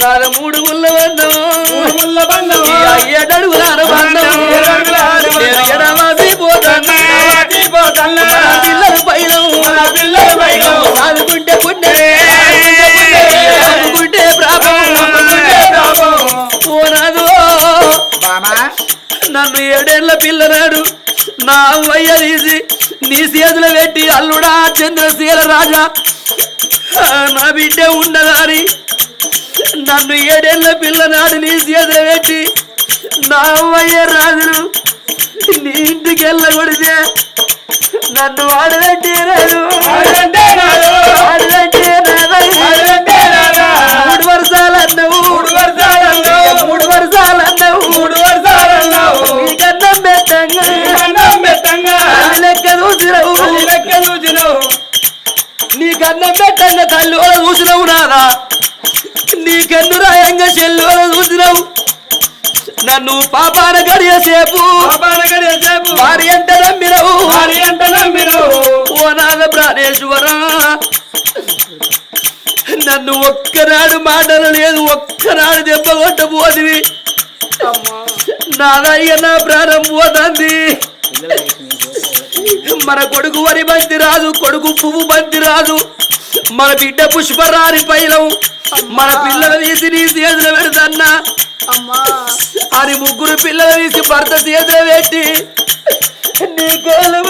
నాద మూడు ముళ్ళ బంధం. ముళ్ళ బంధం ఏడడుగులార బంధం ఎడమాసి పోతాను పిల్లల పైలం పిల్లల పైలం. సాదుకుంటే పుణ్యే నమ్ముకుంటే ప్రాపం. పోరాదు నన్ను ఏడేళ్ళ పిల్లనాడు. నా అవ్వయ్య తీసి నీ చేతులు పెట్టి అల్లుడా చంద్రశీల రాజా. నా బిడ్డ ఉండదాని నన్ను ఏడేళ్ళ పిల్లనాడు నీ చేతులు పెట్టి నా అవ్వయ్య రాజును నీ ఇంటికి వెళ్ళకూడితే నన్ను. ఆడదంటే రాదు. ఆడదంటే రాదా. మూడు వర్షాలన్నావు మూడు. నీకన్నా పెట్టంగా తల్లి లెక్క చూసినవు. తల్లి లెక్క చూసినావు. నీకన్నా బెట్టంగా తల్లి వాళ్ళ చూసినవు నాదా నీకెన్ను రాయంగా చెల్లి వాళ్ళ చూసినవు నన్ను పాపాన గడియ సేపు పాపానగడి సేపు వారి అంట నమ్మినావు. ఓ నాద ప్రాణేశ్వర నన్ను ఒక్కనాడు మాటలు లేదు ఒక్కనాడు దెబ్బ కొట్టబోదివి నాదయ్య నా ప్రాణం పోతుంది. మన కొడుకు వరి బంతి రాదు కొడుకు పువ్వు బంతి రాదు. మన బిడ్డ పుష్పరాని పైలం. మన పిల్లలు తీసి నీ చేతులు పెడతన్నా. అని ముగ్గురు పిల్లలు తీసి భర్త చేతులు పెట్టి నీ కాలు.